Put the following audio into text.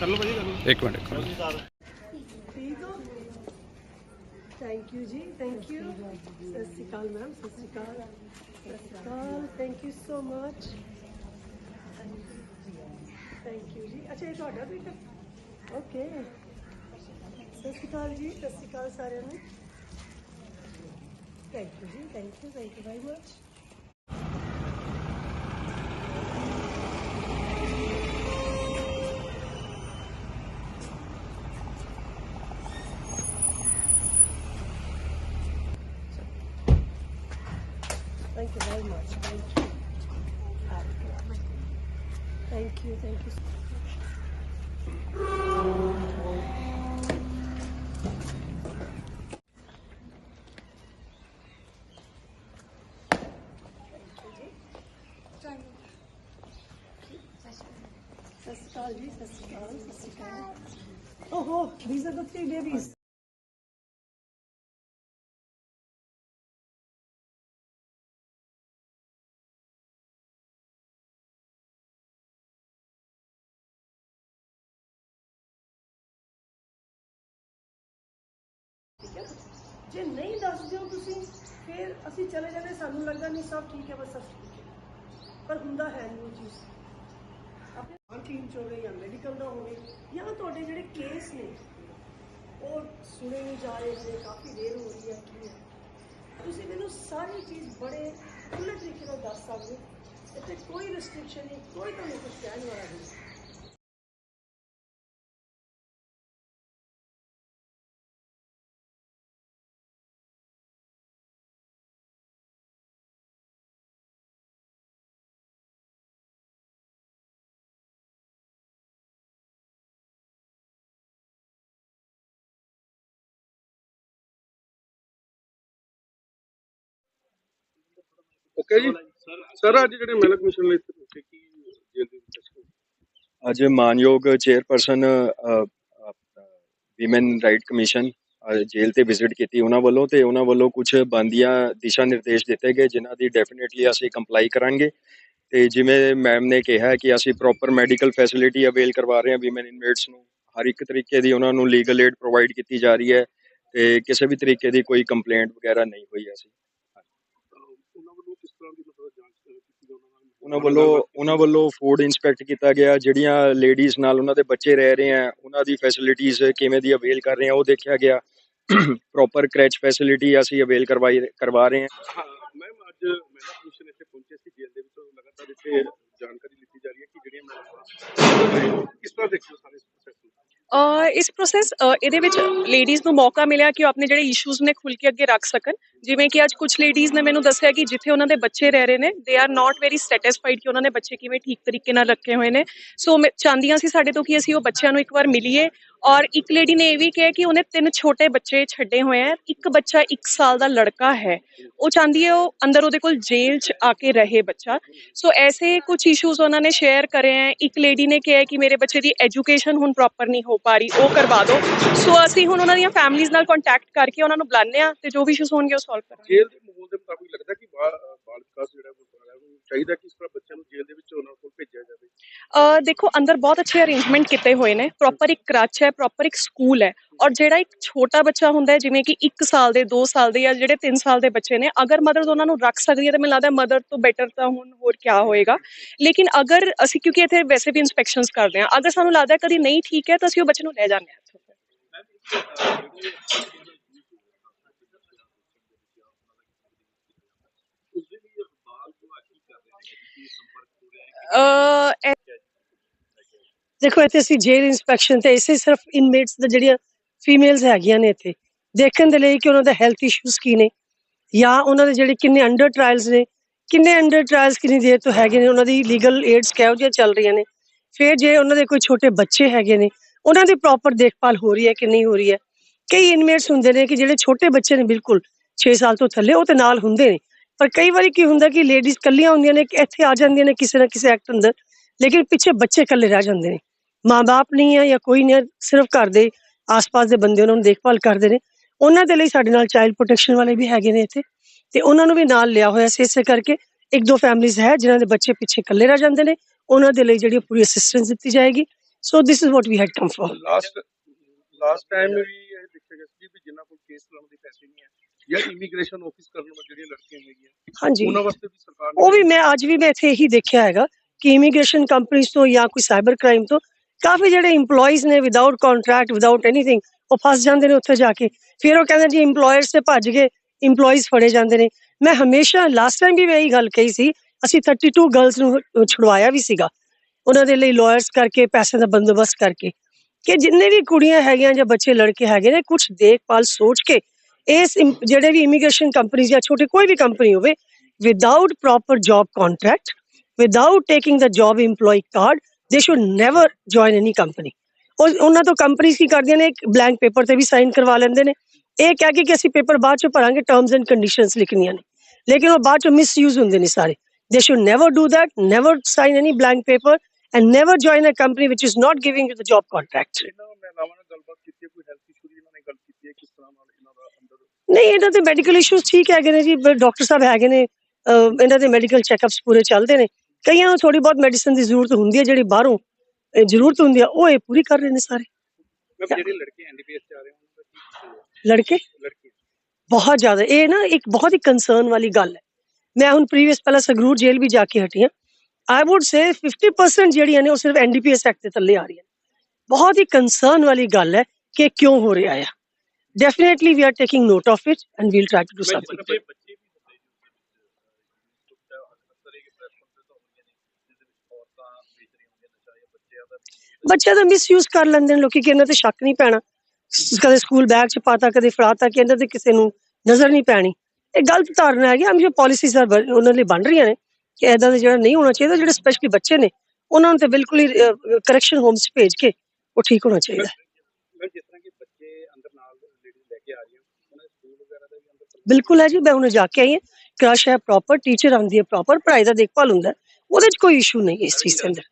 ਕਰ ਲਓ ਭਾਜੀ ਕਰ ਲਓ। ਇੱਕ ਮਿੰਟ ਇੱਕ ਮਿੰਟ। ਥੈਂਕ ਯੂ ਜੀ ਥੈਂਕ ਯੂ ਸਤਿ ਸ਼੍ਰੀ ਅਕਾਲ ਮੈਮ ਸਤਿ ਸ਼੍ਰੀ ਅਕਾਲ। ਸਤਿ ਸ਼੍ਰੀ ਅਕਾਲ thank you so much thank you ਜੀ। ਅੱਛਾ ਇਹ ਤੁਹਾਡਾ ਬੇਟਾ? ਓਕੇ ਸਤਿ ਸ਼੍ਰੀ ਅਕਾਲ ਜੀ ਸਤਿ ਸ਼੍ਰੀ ਅਕਾਲ ਸਾਰਿਆਂ ਨੂੰ। ਥੈਂਕ ਯੂ ਜੀ thank you thank you very much Thank you very much. Thank you. Thank you. Thank you. Oh, oh, these are the three babies. ਜੇ ਨਹੀਂ ਦੱਸਦੇ ਹੋ ਤੁਸੀਂ, ਫਿਰ ਅਸੀਂ ਚਲੇ ਜਾਂਦੇ, ਸਾਨੂੰ ਲੱਗਦਾ ਨਹੀਂ ਸਭ ਠੀਕ ਹੈ, ਬਸ ਸਭ ਠੀਕ ਹੈ। ਪਰ ਹੁੰਦਾ ਹੈ ਨਹੀਂ ਉਹ ਚੀਜ਼। ਆਪਣੇ ਹਰ ਟੀਮ ਚ ਹੋਵੇ ਜਾਂ ਮੈਡੀਕਲ ਦਾ ਹੋਵੇ, ਜਾਂ ਤੁਹਾਡੇ ਜਿਹੜੇ ਕੇਸ ਨੇ, ਉਹ ਸੁਣੇ ਨਹੀਂ ਜਾ ਰਹੇ ਨੇ, ਕਾਫੀ ਦੇਰ ਹੋ ਰਹੀ ਹੈ ਕੀ ਹੈ ਤੁਸੀਂ ਮੈਨੂੰ ਸਾਰੀ ਚੀਜ਼ ਬੜੇ ਖੁੱਲ੍ਹੇ ਤਰੀਕੇ ਨਾਲ ਦੱਸ ਸਕਦੇ ਹੋ। ਇੱਥੇ ਕੋਈ ਰਿਸਟ੍ਰਿਕਸ਼ਨ ਨਹੀਂ, ਕੋਈ ਤੁਹਾਨੂੰ ਕੁਝ ਕਹਿਣ ਵਾਲਾ ਨਹੀਂ। ਓਕੇ ਜੀ। ਸਰ, ਅੱਜ ਜਿਹੜੇ ਮਹਿਲਾ ਕਮਿਸ਼ਨ ਲਈ ਇੱਥੇ ਪਹੁੰਚੇ ਕੀ ਜੇਲ੍ਹ ਦੇ ਵਿੱਚ ਸੀ? ਅੱਜ ਮਾਨਯੋਗ ਚੇਅਰਪਰਸਨ ਵੀਮਨ ਰਾਈਟ ਕਮਿਸ਼ਨ ਜੇਲ੍ਹ ਤੇ ਵਿਜ਼ਿਟ ਕੀਤੀ ਉਹਨਾਂ ਵੱਲੋਂ ਤੇ ਉਹਨਾਂ ਵੱਲੋਂ ਕੁਝ ਬੰਦੀਆਂ ਦਿਸ਼ਾ ਨਿਰਦੇਸ਼ ਦਿੱਤੇ ਗਏ, ਜਿਨ੍ਹਾਂ ਦੀ ਡੈਫੀਨਿਟਲੀ ਅਸੀਂ ਕੰਪਲਾਈ ਕਰਾਂਗੇ। ਤੇ ਜਿਵੇਂ ਮੈਮ ਨੇ ਕਿਹਾ ਕਿ ਅਸੀਂ ਪ੍ਰੋਪਰ ਮੈਡੀਕਲ ਫੈਸਿਲਿਟੀ ਅਵੇਲ ਕਰਵਾ ਰਹੇ ਹਾਂ ਵੀਮਨ ਇਨਵੇਟਸ ਨੂੰ। ਹਰ ਇੱਕ ਤਰੀਕੇ ਦੀ ਉਹਨਾਂ ਨੂੰ ਲੀਗਲ ਏਡ ਪ੍ਰੋਵਾਈਡ ਕੀਤੀ ਜਾ ਰਹੀ ਹੈ ਤੇ ਕਿਸੇ ਵੀ ਤਰੀਕੇ ਦੀ ਕੋਈ ਕੰਪਲੇਂਟ ਵਗੈਰਾ ਨਹੀਂ ਹੋਈ ਅਸੀਂ ਅਹ ਉਹਨਾਂ ਵੱਲੋਂ ਕਿਸ ਤਰ੍ਹਾਂ ਦੀ ਮਤਲਬ ਜਾਂਚ ਕੀਤੀ ਗਈ ਉਹਨਾਂ ਨਾਲ ਉਹਨਾਂ ਵੱਲੋਂ ਉਹਨਾਂ ਵੱਲੋਂ ਫੂਡ ਇਨਸਪੈਕਟ ਕੀਤਾ ਗਿਆ ਜਿਹੜੀਆਂ ਲੇਡੀਜ਼ ਨਾਲ ਉਹਨਾਂ ਦੇ ਬੱਚੇ ਰਹਿ ਰਹੇ ਆ ਉਹਨਾਂ ਦੀ ਫੈਸਿਲਿਟੀਆਂ ਕਿਵੇਂ ਦੀ ਅਵੇਲ ਕਰ ਰਹੇ ਆ ਉਹ ਦੇਖਿਆ ਗਿਆ। ਪ੍ਰੋਪਰ ਕ੍ਰੈਚ ਫੈਸਿਲਿਟੀ ਅਸੀਂ ਅਵੇਲ ਕਰਵਾਈ ਕਰਵਾ ਰਹੇ ਹਾਂ ਮੈਮ ਅੱਜ ਮਹਿਲਾ ਕਮਿਸ਼ਨ ਇੱਥੇ ਪਹੁੰਚੇ ਸੀ ਜੇਲ੍ਹ ਦੇ ਵਿੱਚ ਲਗਾਤਾਰ ਇੱਥੇ ਜਾਣਕਾਰੀ ਲਿੱਤੀ ਜਾ ਰਹੀ ਹੈ ਕਿ ਜਿਹੜੀਆਂ ਮਹਿਲਾਵਾਂ ਕਿਸ ਤਰ੍ਹਾਂ ਦੇਖਦੇ ਹੋ ਸਾਰੇ ਪ੍ਰੋਸੈਸ ਨੂੰ? ਇਸ ਪ੍ਰੋਸੈਸ ਇਹਦੇ ਵਿੱਚ ਲੇਡੀਜ਼ ਨੂੰ ਮੌਕਾ ਮਿਲਿਆ ਕਿ ਉਹ ਆਪਣੇ ਜਿਹੜੇ ਇਸ਼ੂਜ਼ ਨੇ ਖੁੱਲ ਕੇ ਅੱਗੇ ਰੱਖ ਸਕਣ। ਜਿਵੇਂ ਕਿ ਅੱਜ ਕੁਝ ਲੇਡੀਜ਼ ਨੇ ਮੈਨੂੰ ਦੱਸਿਆ ਕਿ ਜਿੱਥੇ ਉਹਨਾਂ ਦੇ ਬੱਚੇ ਰਹਿ ਰਹੇ ਨੇ they are not very satisfied ਕਿ ਉਹਨਾਂ ਨੇ ਬੱਚੇ ਕਿਵੇਂ ਠੀਕ ਤਰੀਕੇ ਨਾਲ ਰੱਖੇ ਹੋਏ ਨੇ। ਸੋ ਮੈਂ ਚਾਹੁੰਦੀਆਂ ਸੀ ਸਾਡੇ ਤੋਂ ਕਿ ਅਸੀਂ ਉਹ ਬੱਚਿਆਂ ਨੂੰ ਇੱਕ ਵਾਰ ਮਿਲੀਏ ਔਰ ਇੱਕ ਲੇਡੀ ਨੇ ਇਹ ਵੀ ਕਿਹਾ ਕਿ ਉਹਨੇ ਤਿੰਨ ਛੋਟੇ ਬੱਚੇ ਛੱਡੇ ਹੋਏ ਆ, ਇੱਕ ਬੱਚਾ 1 ਸਾਲ ਦਾ ਲੜਕਾ ਹੈ। ਉਹ ਚਾਹੁੰਦੀ ਹੈ ਉਹ ਅੰਦਰ ਉਹਦੇ ਕੋਲ ਜੇਲ੍ਹ 'ਚ ਆ ਕੇ ਰਹੇ ਬੱਚਾ। ਸੋ ਐਸੇ ਕੁਝ ਇਸ਼ੂਜ਼ ਉਹਨਾਂ ਨੇ ਸ਼ੇਅਰ ਕਰੇ ਹੈ ਇੱਕ ਲੇਡੀ ਨੇ ਕਿਹਾ ਕਿ ਮੇਰੇ ਬੱਚੇ ਦੀ ਐਜੂਕੇਸ਼ਨ ਹੁਣ ਪ੍ਰੋਪਰ ਨਹੀਂ ਹੋ ਪਾ ਰਹੀ, ਉਹ ਕਰਵਾ ਦਿਓ ਸੋ ਅਸੀਂ ਹੁਣ ਉਹਨਾਂ ਦੀਆਂ ਫੈਮਲੀਆਂ ਨਾਲ ਕੰਟੈਕਟ ਕਰਕੇ ਉਹਨਾਂ ਨੂੰ ਬੁਲਾਉਂਦੇ ਆ ਤੇ ਜੋ ਵੀ ਇਸ਼ੂਜ਼ ਹੋਣਗੇ ਉਸ ਸੋਲਵ ਕਰਾਂਗੇ ਜੇਲ੍ਹ ਦੇ ਮਾਹੌਲ ਦੇ ਮੁਤਾਬਿਕ ਲੱਗਦਾ ਕਿ ਬਾਲ ਬਾਲ ਵਿਕਾਸ ਜਿਹੜਾ ਗੁਰਦੁਆਰਾ ਨੂੰ ਚਾਹੀਦਾ ਕਿ ਇਸ ਤਰ੍ਹਾਂ ਬੱਚਿਆਂ ਨੂੰ ਜੇਲ੍ਹ ਦੇ ਵਿੱਚ ਉਹਨਾਂ ਕੋਲ ਭੇਜਿਆ ਜਾਵੇ। ਅ ਦੇਖੋ ਅੰਦਰ ਬਹੁਤ ਅੱਛੇ ਅਰੇਂਜਮੈਂਟ ਕੀਤੇ ਹੋਏ ਨੇ। ਪ੍ਰੋਪਰ ਇੱਕ ਕ੍ਰਚ ਹੈ ਪ੍ਰੋਪਰ ਇੱਕ ਸਕੂਲ ਹੈ। ਔਰ ਜਿਹੜਾ ਇੱਕ ਛੋਟਾ ਬੱਚਾ ਹੁੰਦਾ ਹੈ ਜਿਵੇਂ ਕਿ 1 ਸਾਲ ਦੇ 2 ਸਾਲ ਦੇ ਜਾਂ ਜਿਹੜੇ 3 ਸਾਲ ਦੇ ਬੱਚੇ ਨੇ ਅਗਰ ਮਦਰ ਉਹਨਾਂ ਨੂੰ ਰੱਖ ਸਕਦੀ ਹੈ ਤਾਂ ਮੈਨੂੰ ਲੱਗਦਾ ਮਦਰ ਤੋਂ ਬੈਟਰ ਤਾਂ ਹੁਣ ਹੋਰ ਕੀ ਹੋਏਗਾ। ਲੇਕਿਨ ਅਗਰ ਅਸੀਂ ਕਿਉਂਕਿ ਇੱਥੇ ਵੈਸੇ ਵੀ ਇਨਸਪੈਕਸ਼ਨਸ ਕਰਦੇ ਹਾਂ ਅਗਰ ਸਾਨੂੰ ਲੱਗਦਾ ਕਦੀ ਨਹੀਂ ਠੀਕ ਹੈ ਤਾਂ ਅਸੀਂ ਉਹ ਬੱਚੇ ਨੂੰ ਲੈ ਜਾਂਦੇ ਹਾਂ ਇੱਥੋਂ ਫਿਰ। ਉਸਦੇ ਵੀ ਬਾਲ ਵਿਭਾਗ ਕੀ ਕਰ ਰਹੇ ਨੇ ਕੀ ਸੰਪਰਕ ਹੋ ਰਿਹਾ ਹੈ ਅ ਦੇਖੋ, ਇੱਥੇ ਅਸੀਂ ਜੇਲ ਇਨਸਪੈਕਸ਼ਨ ਤੇ ਇਸੇ ਸਿਰਫ ਇਨਮੇਟਸ ਦੇ ਜਿਹੜੀਆਂ ਫੀਮੇਲਸ ਹੈਗੀਆਂ ਨੇ ਇੱਥੇ, ਦੇਖਣ ਦੇ ਲਈ ਕਿ ਉਹਨਾਂ ਦਾ ਹੈਲਥ ਇਸ਼ੂਸ ਕੀ ਨੇ, ਜਾਂ ਉਹਨਾਂ ਦੇ ਜਿਹੜੇ ਕਿੰਨੇ ਅੰਡਰ ਟ੍ਰਾਇਲਸ ਨੇ, ਕਿੰਨੇ ਅੰਡਰ ਟ੍ਰਾਇਲਸ ਕਿੰਨੀ ਦੇਰ ਤੋਂ ਹੈਗੇ ਨੇ, ਉਹਨਾਂ ਦੀ ਲੀਗਲ ਏਡਸ ਕਿਹੋ ਜਿਹੀਆਂ ਚੱਲ ਰਹੀਆਂ ਨੇ, ਫਿਰ ਜੇ ਉਹਨਾਂ ਦੇ ਕੋਈ ਛੋਟੇ ਬੱਚੇ ਹੈਗੇ ਨੇ, ਉਹਨਾਂ ਦੀ ਪ੍ਰੋਪਰ ਦੇਖਭਾਲ ਹੋ ਰਹੀ ਹੈ ਕਿ ਨਹੀਂ ਹੋ ਰਹੀ ਹੈ, ਕਈ ਇਨਮੇਟਸ ਹੁੰਦੇ ਨੇ ਕਿ ਜਿਹੜੇ ਛੋਟੇ ਬੱਚੇ ਨੇ ਬਿਲਕੁਲ 6 ਸਾਲ ਤੋਂ ਥੱਲੇ, ਉਹ ਤੇ ਨਾਲ ਹੁੰਦੇ ਨੇ ਪਰ ਕਈ ਵਾਰੀ ਕੀ ਹੁੰਦਾ ਕਿ ਲੇਡੀਜ਼ ਕੱਲੀਆਂ ਹੁੰਦੀਆਂ ਨੇ ਕਿ ਇੱਥੇ ਆ ਜਾਂਦੀਆਂ ਨੇ ਕਿਸੇ ਨਾ ਕਿਸੇ ਐਕਟ ਅੰਦਰ, ਲੇਕਿਨ ਪਿੱਛੇ ਬੱਚੇ ਇਕੱਲੇ ਰਹਿ ਜਾਂਦੇ ਨੇ। ਮਾਂ-ਬਾਪ ਨਹੀਂ ਹੈ ਜਾਂ ਕੋਈ ਨਹੀਂ ਹੈ, ਸਿਰਫ ਘਰ ਦੇ ਆਸ-ਪਾਸ ਦੇ ਬੰਦੇ ਉਹਨਾਂ ਨੂੰ ਦੇਖਭਾਲ ਕਰਦੇ ਨੇ। ਉਹਨਾਂ ਦੇ ਲਈ ਸਾਡੇ ਨਾਲ ਚਾਈਲਡ ਪ੍ਰੋਟੈਕਸ਼ਨ ਵਾਲੇ ਵੀ ਹੈਗੇ ਨੇ ਇੱਥੇ, ਤੇ ਉਹਨਾਂ ਨੂੰ ਵੀ ਨਾਲ ਲਿਆ ਹੋਇਆ ਸੀ ਇਸੇ ਕਰਕੇ ਇੱਕ ਦੋ ਫੈਮਿਲੀਜ਼ ਹੈ ਜਿਨ੍ਹਾਂ ਦੇ ਬੱਚੇ ਪਿੱਛੇ ਇਕੱਲੇ ਰਹਿ ਜਾਂਦੇ ਨੇ, ਉਹਨਾਂ ਦੇ ਲਈ ਜਿਹੜੀ ਪੂਰੀ ਅਸਿਸਟੈਂਸ ਦਿੱਤੀ ਜਾਏਗੀ। So this is what we had come for last last time ਵੀ ਇਹ ਦੇਖਿਆ ਗਿਆ ਸੀ ਵੀ ਜਿਨ੍ਹਾਂ ਕੋਲ ਕੇਸ ਲਾਉਣ ਦੇ ਪੈਸੇ ਨਹੀਂ ਹੈ। ਜਾਂ ਇਮੀਗ੍ਰੇਸ਼ਨ ਆਫਿਸ ਕਰਨ ਵਾਲੀ ਜਿਹੜੀਆਂ ਲੜਕੀਆਂ ਹੈਗੀਆਂ ਹਾਂਜੀ। ਉਹਨਾਂ ਵਾਸਤੇ ਵੀ ਸਰਕਾਰ ਉਹ ਵੀ ਮੈਂ ਅੱਜ ਵੀ ਮੈਂ ਇੱਥੇ ਇਹੀ ਦੇਖਿਆ ਹੈਗਾ ਕਿ ਇਮੀਗ੍ਰੇਸ਼ਨ ਕੰਪਨੀਆਂ ਤੋਂ ਜਾਂ ਕੋਈ ਸਾਈਬਰ ਕ੍ਰਾਈਮ ਤੋਂ ਕਾਫੀ ਜਿਹੜੇ EMPLOYEES ਨੇ ਵਿਦਆਊਟ ਕੰਟਰੈਕਟ ਵਿਦਆਊਟ ਐਨੀਥਿੰਗ ਉਹ ਫਸ ਜਾਂਦੇ ਨੇ ਉੱਥੇ ਜਾ ਕੇ। ਫਿਰ ਉਹ ਕਹਿੰਦੇ ਜੀ EMPLOYERS ਤੇ ਭੱਜ ਗਏ EMPLOYEES ਫੜੇ ਜਾਂਦੇ ਨੇ। ਮੈਂ ਹਮੇਸ਼ਾ ਲਾਸਟ ਟਾਈਮ ਵੀ ਮੈਂ ਇਹੀ ਗੱਲ ਕਹੀ ਸੀ ਅਸੀਂ 32 ਗਰਲਸ ਨੂੰ ਛੁਡਵਾਇਆ ਵੀ ਸੀਗਾ। ਉਹਨਾਂ ਦੇ ਲਈ ਲਾਇਰਸ ਕਰਕੇ ਪੈਸੇ ਦਾ ਬੰਦੋਬਸਤ ਕਰਕੇ। ਕਿ ਜਿੰਨੇ ਵੀ ਕੁੜੀਆਂ ਹੈਗੀਆਂ ਜਾਂ ਬੱਚੇ ਲੜਕੇ ਹੈਗੇ ਨੇ ਕੁਝ ਦੇਖਭਾਲ ਸੋਚ ਕੇ ਇਸ ਜਿਹੜੇ ਵੀ ਇਮੀਗ੍ਰੇਸ਼ਨ ਕੰਪਨੀਆਂ ਜਾਂ ਛੋਟੇ ਕੋਈ ਵੀ ਕੰਪਨੀ ਹੋਵੇ without proper job contract without taking the job EMPLOYEE card they should never join any company ਉਹਨਾਂ ਤੋਂ ਕੰਪਨੀਆਂ ਕੀ ਕਰਦੀਆਂ ਨੇ ਇੱਕ ਬਲੈਂਕ ਪੇਪਰ ਤੇ ਵੀ ਸਾਈਨ ਕਰਵਾ ਲੈਂਦੇ ਨੇ ਇਹ ਕਹਿ ਕੇ ਕਿ ਅਸੀਂ ਪੇਪਰ ਬਾਅਦ ਚ ਭਰਾਂਗੇ ਟਰਮਸ ਐਂਡ ਕੰਡੀਸ਼ਨਸ ਲਿਖਣੀਆਂ ਨੇ ਲੇਕਿਨ ਉਹ ਬਾਅਦ ਚ ਮਿਸਯੂਜ਼ ਹੁੰਦੇ ਨੇ ਸਾਰੇ they should never do that never sign any blank paper and never join a company which is not giving you the job contract ਇਹਨਾਂ ਮਹਿਲਾਵਾਂ ਨਾਲ ਗੱਲਬਾਤ ਕੀਤੀ ਹੈ, ਕੋਈ ਹੈਲਥ ਇਸ਼ੂ ਦੀ ਇਹਨਾਂ ਨੇ ਗੱਲ ਕੀਤੀ ਹੈ ਕਿਸ ਤਰ੍ਹਾਂ ਨਾਲ ਇਹਨਾਂ ਦਾ ਅੰਦਰ ਨਹੀਂ ਇਹਨਾਂ ਦੇ ਮੈਡੀਕਲ ਇਸ਼ੂਜ਼ ਠੀਕ ਹੈਗੇ ਨੇ ਜੀ ਡਾਕਟਰ ਸਾਹਿਬ ਹੈਗੇ ਨੇ ਇਹਨਾਂ ਦੇ ਮੈਡੀਕਲ ਚੈੱਕਅਪਸ ਪੂਰੇ ਚੱਲਦੇ ਨੇ। ਕਈਆਂ ਨੂੰ ਥੋੜੀ ਬਹੁਤ ਮੈਡੀਸਨ ਦੀ ਜ਼ਰੂਰਤ ਹੁੰਦੀ ਹੈ ਜਿਹੜੀ ਬਾਹਰੋਂ ਜ਼ਰੂਰਤ ਹੁੰਦੀ ਆ ਉਹ ਇਹ ਪੂਰੀ ਕਰ ਰਹੇ ਨੇ ਸਾਰੇ। ਜਿਹੜੇ ਲੜਕੇ ਐਨਡੀਪੀਐਸ ਚ ਆ ਰਹੇ ਉਹਨਾਂ ਦਾ ਕੀ ਲੜਕੇ? ਲੜਕੀ। ਬਹੁਤ ਜ਼ਿਆਦਾ ਇਹ ਨਾ ਇੱਕ ਬਹੁਤ ਹੀ ਕੰਸਰਨ ਵਾਲੀ ਗੱਲ ਹੈ। ਮੈਂ ਹੁਣ ਪ੍ਰੀਵੀਅਸ ਪਹਿਲਾਂ ਸੰਗਰੂਰ ਜੇਲ੍ਹ ਵੀ ਜਾ ਕੇ ਹਟੀ ਹਾਂ। ਆਈ ਊਡ ਸੇ 50% ਜਿਹੜੀਆਂ ਨੇ ਉਹ ਸਿਰਫ ਐਨਡੀਪੀਐਸ ਐਕਟ ਦੇ ਥੱਲੇ ਆ ਰਹੀਆਂ ਬਹੁਤ ਹੀ ਕੰਸਰਨ ਵਾਲੀ ਗੱਲ ਹੈ ਕਿ ਕਿਉਂ ਹੋ ਰਿਹਾ ਹੈ ਇਹ ਪ੍ਰੈਸ ਕਾਨਫਰੰਸ ਹੁੰਦੀਆਂ ਨੇ ਜਿਹਦੇ ਵਿੱਚ ਔਰਤਾਂ ਵੇਚ ਰਹੀਆਂ ਹੁੰਦੀਆਂ ਨਸ਼ਾ ਜਾਂ ਬੱਚਿਆਂ ਦਾ ਮਿਸਯੂਜ਼ ਕਰ ਲੈਂਦੇ ਨੇ ਲੋਕੀ ਕਿ ਇਹਨਾਂ ਤੇ ਸ਼ੱਕ ਨਹੀਂ ਪੈਣਾ। ਕਦੇ ਸਕੂਲ ਬੈਗ ਚ ਪਾਤਾ ਕਦੇ ਫੜਾਤਾ ਕਿ ਇਹਨਾਂ ਤੇ ਕਿਸੇ ਨੂੰ ਨਜ਼ਰ ਨਹੀਂ ਪੈਣੀ। ਇਹ ਗਲਤ ਧਾਰਨਾ ਹੈਗੀ ਹਮ ਜੋ ਪਾਲਿਸੀਜ਼ ਉਹਨਾਂ ਲਈ ਬਣ ਰਹੀਆਂ ਨੇ ਕਿ ਇਦਾਂ ਦਾ ਜਿਹੜਾ ਨਹੀਂ ਹੋਣਾ ਚਾਹੀਦਾ ਜਿਹੜੇ ਸਪੈਸ਼ਲੀ ਬੱਚੇ ਨੇ ਉਹਨਾਂ ਨੂੰ ਤੇ ਬਿਲਕੁਲ ਹੀ ਕਰੈਕਸ਼ਨ ਹੋਮਸ ਭੇਜ ਕੇ ਉਹ ਠੀਕ ਹੋਣਾ ਚਾਹੀਦਾ ਮੈਂ ਜਿਸ ਤਰ੍ਹਾਂ ਕਿ ਬੱਚੇ ਅੰਦਰ ਨਾਲ ਲੇਡੀ ਲੈ ਕੇ ਆ ਰਹੀਆਂ ਉਹਨਾਂ ਦੇ ਸਕੂਲ ਵਗੈਰਾ ਦਾ ਵੀ ਅੰਦਰ ਬਿਲਕੁਲ ਹੈ ਜੀ ਮੈਂ ਹੁਣ ਜਾ ਕੇ ਆਈ ਹਾਂ ਕ੍ਰਸ਼ ਹੈ ਪ੍ਰੋਪਰ ਟੀਚਰ ਆਉਂਦੀ ਹੈ ਪ੍ਰੋਪਰ ਪੜ੍ਹਾਈ ਦਾ ਦੇਖਭਾਲ ਹੁੰਦਾ ਹੈ। ਉਹਦੇ 'ਚ ਕੋਈ ਇਸ਼ੂ ਨਹੀਂ ਹੈ ਇਸ ਚੀਜ਼ ਦੇ ਅੰਦਰ